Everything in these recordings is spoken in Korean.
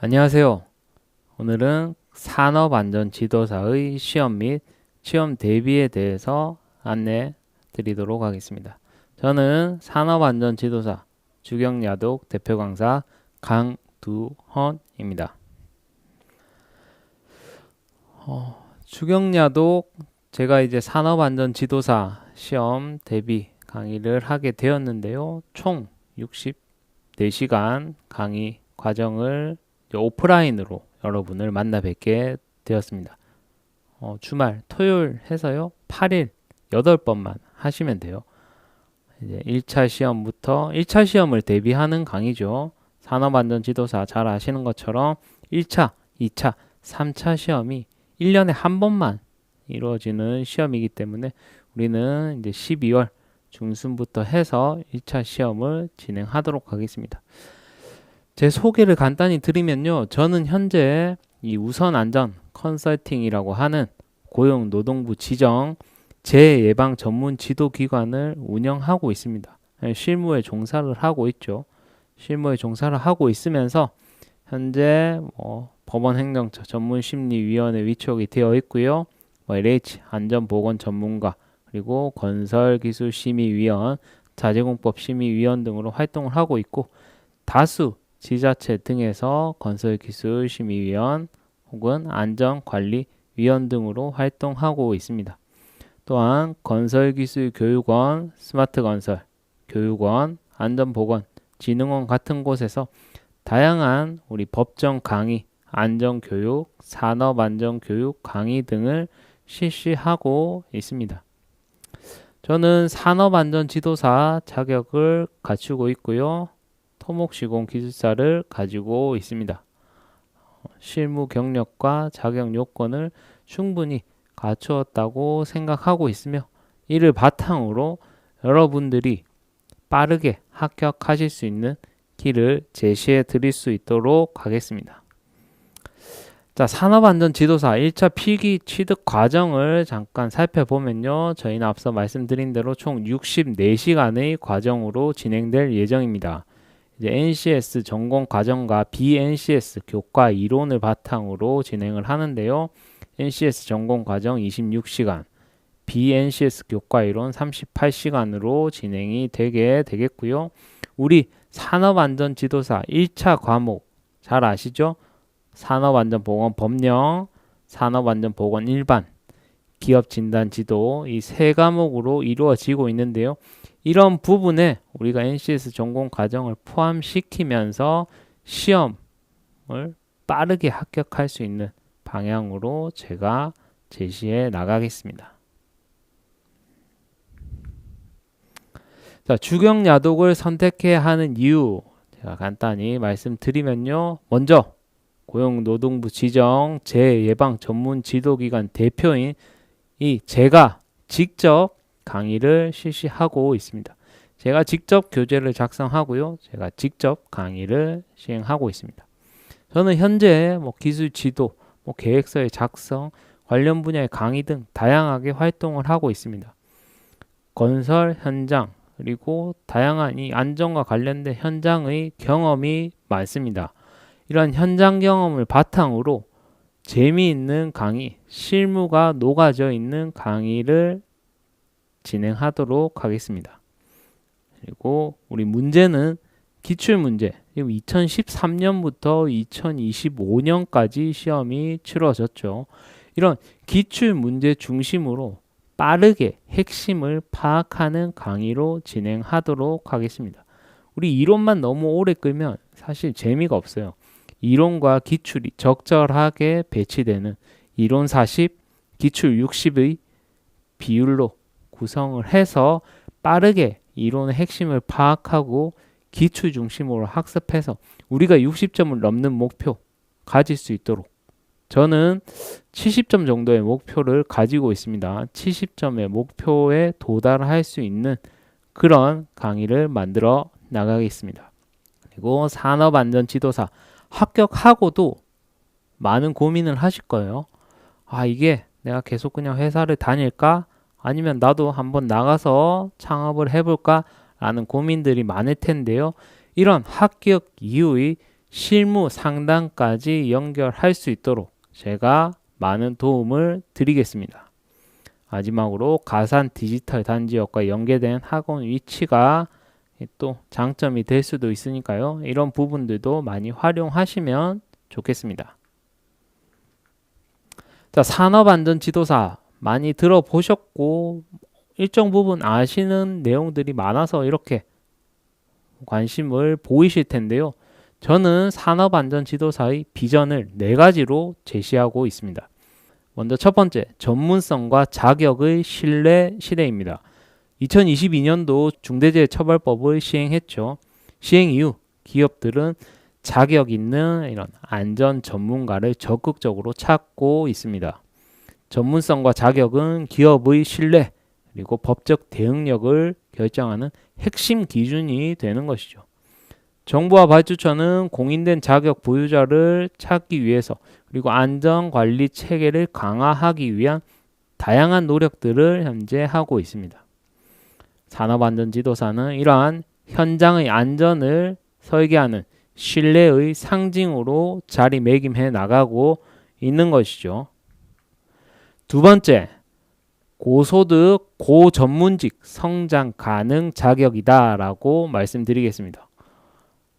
안녕하세요. 오늘은 산업안전지도사의 시험 및 시험 대비에 대해서 안내 드리도록 하겠습니다. 저는 산업안전지도사 주경야독 대표 강사 강두헌입니다. 어, 주경야독 제가 이제 산업안전지도사 시험 대비 강의를 하게 되었는데요. 총 64시간 강의 과정을 오프라인으로 여러분을 만나 뵙게 되었습니다. 어, 주말 토요일 해서요. 8일 8번만 하시면 돼요. 이제 1차 시험부터 1차 시험을 대비하는 강의죠. 산업안전지도사 잘 아시는 것처럼 1차, 2차, 3차 시험이 1년에 한 번만 이루어지는 시험이기 때문에 우리는 이제 12월 중순부터 해서 1차 시험을 진행하도록 하겠습니다. 제 소개를 간단히 드리면요. 저는 현재 이 우선 안전 컨설팅이라고 하는 고용 노동부 지정 재예방 전문 지도 기관을 운영하고 있습니다. 예, 실무에 종사를 하고 있죠. 실무에 종사를 하고 있으면서 현재 뭐 법원 행정처 전문 심리위원회 위촉이 되어 있고요. 뭐 LH 안전보건 전문가 그리고 건설기술심의위원 자재공법 심의위원 등으로 활동을 하고 있고 다수 지자체 등에서 건설기술심의위원 혹은 안전관리위원 등으로 활동하고 있습니다. 또한 건설기술교육원, 스마트건설, 교육원, 안전보건, 진흥원 같은 곳에서 다양한 우리 법정 강의, 안전교육, 산업안전교육 강의 등을 실시하고 있습니다. 저는 산업안전지도사 자격을 갖추고 있고요. 토목시공 기술사를 가지고 있습니다. 실무 경력과 자격 요건을 충분히 갖추었다고 생각하고 있으며 이를 바탕으로 여러분들이 빠르게 합격하실 수 있는 길을 제시해 드릴 수 있도록 하겠습니다. 자, 산업안전지도사 1차 필기 취득 과정을 잠깐 살펴보면요. 저희는 앞서 말씀드린 대로 총 64시간의 과정으로 진행될 예정입니다. 이제 NCS 전공 과정과 BNCS 교과 이론을 바탕으로 진행을 하는데요. NCS 전공 과정 26시간, BNCS 교과 이론 38시간으로 진행이 되게 되겠고요. 우리 산업안전지도사 1차 과목 잘 아시죠? 산업안전보건 법령, 산업안전보건 일반, 기업진단지도 이 세 과목으로 이루어지고 있는데요. 이런 부분에 우리가 NCS 전공 과정을 포함시키면서 시험을 빠르게 합격할 수 있는 방향으로 제가 제시해 나가겠습니다. 자, 주경 야독을 선택해야 하는 이유 제가 간단히 말씀드리면요. 먼저 고용노동부 지정 재예방 전문 지도기관 대표인 이 제가 직접 강의를 실시하고 있습니다. 제가 직접 교재를 작성하고요. 제가 직접 강의를 시행하고 있습니다. 저는 현재 뭐 기술 지도, 뭐 계획서의 작성, 관련 분야의 강의 등 다양하게 활동을 하고 있습니다. 건설 현장 그리고 다양한 이 안전과 관련된 현장의 경험이 많습니다. 이런 현장 경험을 바탕으로 재미있는 강의, 실무가 녹아져 있는 강의를 진행하도록 하겠습니다. 그리고 우리 문제는 기출 문제. 2013년부터 2025년까지 시험이 치러졌죠. 이런 기출 문제 중심으로 빠르게 핵심을 파악하는 강의로 진행하도록 하겠습니다. 우리 이론만 너무 오래 끌면 사실 재미가 없어요. 이론과 기출이 적절하게 배치되는 이론 40, 기출 60의 비율로 구성을 해서 빠르게 이론의 핵심을 파악하고 기출 중심으로 학습해서 우리가 60점을 넘는 목표 가질 수 있도록 저는 70점 정도의 목표를 가지고 있습니다. 70점의 목표에 도달할 수 있는 그런 강의를 만들어 나가겠습니다. 그리고 산업안전지도사 합격하고도 많은 고민을 하실 거예요. 아, 이게 내가 계속 그냥 회사를 다닐까? 아니면 나도 한번 나가서 창업을 해볼까? 라는 고민들이 많을 텐데요. 이런 합격 이후의 실무 상담까지 연결할 수 있도록 제가 많은 도움을 드리겠습니다. 마지막으로 가산 디지털 단지역과 연계된 학원 위치가 또 장점이 될 수도 있으니까요. 이런 부분들도 많이 활용하시면 좋겠습니다. 자, 산업안전지도사 많이 들어보셨고 일정 부분 아시는 내용들이 많아서 이렇게 관심을 보이실 텐데요. 저는 산업안전지도사의 비전을 네 가지로 제시하고 있습니다. 먼저 첫 번째, 전문성과 자격의 신뢰 시대입니다. 2022년도 중대재해처벌법을 시행했죠. 시행 이후 기업들은 자격 있는 이런 안전 전문가를 적극적으로 찾고 있습니다. 전문성과 자격은 기업의 신뢰 그리고 법적 대응력을 결정하는 핵심 기준이 되는 것이죠. 정부와 발주처는 공인된 자격 보유자를 찾기 위해서 그리고 안전 관리 체계를 강화하기 위한 다양한 노력들을 현재 하고 있습니다. 산업안전지도사는 이러한 현장의 안전을 설계하는 신뢰의 상징으로 자리매김해 나가고 있는 것이죠. 두 번째, 고소득, 고전문직 성장 가능 자격이다라고 말씀드리겠습니다.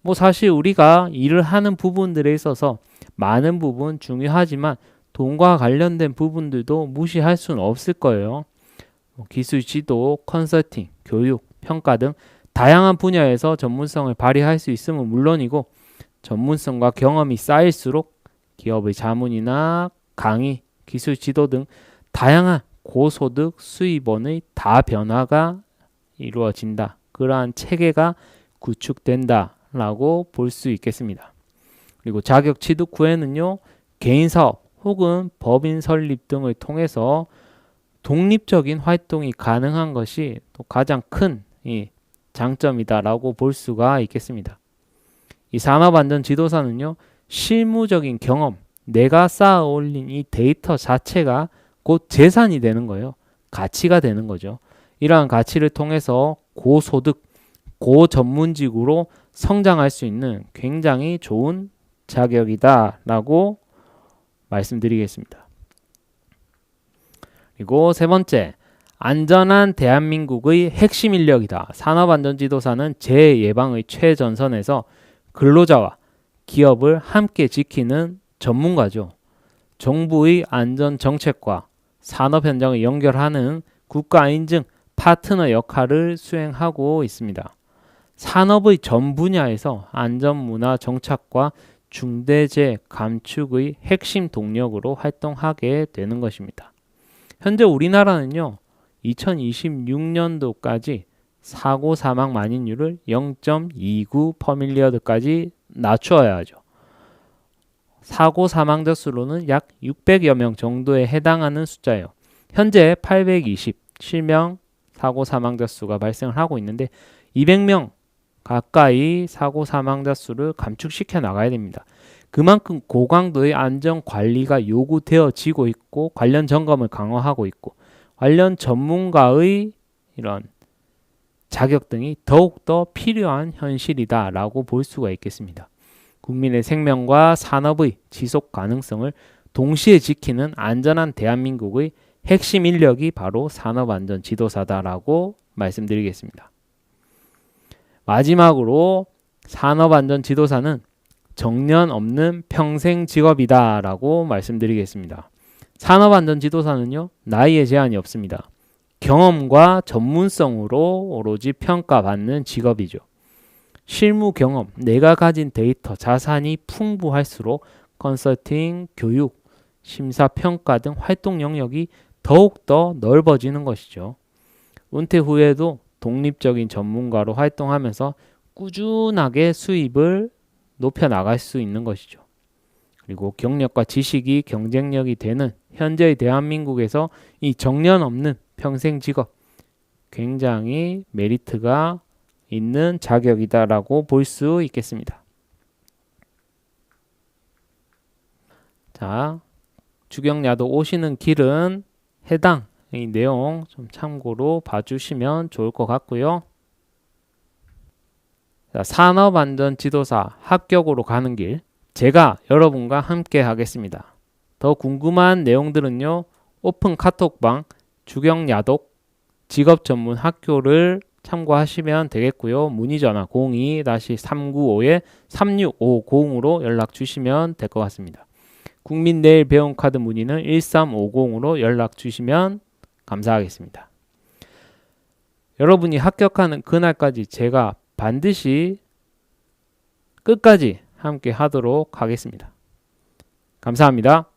뭐 사실 우리가 일을 하는 부분들에 있어서 많은 부분 중요하지만 돈과 관련된 부분들도 무시할 수는 없을 거예요. 뭐 기술 지도, 컨설팅, 교육, 평가 등 다양한 분야에서 전문성을 발휘할 수 있음은 물론이고 전문성과 경험이 쌓일수록 기업의 자문이나 강의, 기술 지도 등 다양한 고소득 수입원의 다변화가 이루어진다. 그러한 체계가 구축된다라고 볼 수 있겠습니다. 그리고 자격 취득 후에는요, 개인 사업 혹은 법인 설립 등을 통해서 독립적인 활동이 가능한 것이 또 가장 큰이 장점이다라고 볼 수가 있겠습니다. 이 산업안전 지도사는요, 실무적인 경험, 내가 쌓아 올린 이 데이터 자체가 곧 재산이 되는 거예요. 가치가 되는 거죠. 이러한 가치를 통해서 고소득, 고전문직으로 성장할 수 있는 굉장히 좋은 자격이다라고 말씀드리겠습니다. 그리고 세 번째, 안전한 대한민국의 핵심 인력이다. 산업안전지도사는 재예방의 최전선에서 근로자와 기업을 함께 지키는 전문가죠. 정부의 안전 정책과 산업 현장을 연결하는 국가 인증 파트너 역할을 수행하고 있습니다. 산업의 전 분야에서 안전 문화 정착과 중대재 감축의 핵심 동력으로 활동하게 되는 것입니다. 현재 우리나라는요, 2026년도까지 사고 사망 만인율을 0.29 퍼밀리어드까지 낮추어야 하죠. 사고 사망자 수로는 약 600여 명 정도에 해당하는 숫자예요. 현재 820 실명 사고 사망자 수가 발생을 하고 있는데 200명 가까이 사고 사망자 수를 감축시켜 나가야 됩니다. 그만큼 고강도의 안전 관리가 요구되어지고 있고 관련 점검을 강화하고 있고 관련 전문가의 이런 자격 등이 더욱더 필요한 현실이다라고 볼 수가 있겠습니다. 국민의 생명과 산업의 지속 가능성을 동시에 지키는 안전한 대한민국의 핵심 인력이 바로 산업안전 지도사다라고 말씀드리겠습니다. 마지막으로 산업안전 지도사는 정년 없는 평생 직업이다라고 말씀드리겠습니다. 산업안전 지도사는요, 나이에 제한이 없습니다. 경험과 전문성으로 오로지 평가받는 직업이죠. 실무 경험, 내가 가진 데이터, 자산이 풍부할수록 컨설팅, 교육, 심사, 평가 등 활동 영역이 더욱더 넓어지는 것이죠. 은퇴 후에도 독립적인 전문가로 활동하면서 꾸준하게 수입을 높여 나갈 수 있는 것이죠. 그리고 경력과 지식이 경쟁력이 되는 현재의 대한민국에서 이 정년 없는 평생 직업 굉장히 메리트가 있는 자격이다라고 볼 수 있겠습니다. 자, 주경야도 오시는 길은 해당 이 내용 좀 참고로 봐주시면 좋을 것 같고요. 자, 산업안전지도사 합격으로 가는 길 제가 여러분과 함께 하겠습니다. 더 궁금한 내용들은요. 오픈 카톡방 주경야독 직업 전문 학교를 참고하시면 되겠고요. 문의 전화 02-395-3650으로 연락 주시면 될 것 같습니다. 국민 내일 배움 카드 문의는 1350으로 연락 주시면 감사하겠습니다. 여러분이 합격하는 그날까지 제가 반드시 끝까지 함께 하도록 하겠습니다. 감사합니다.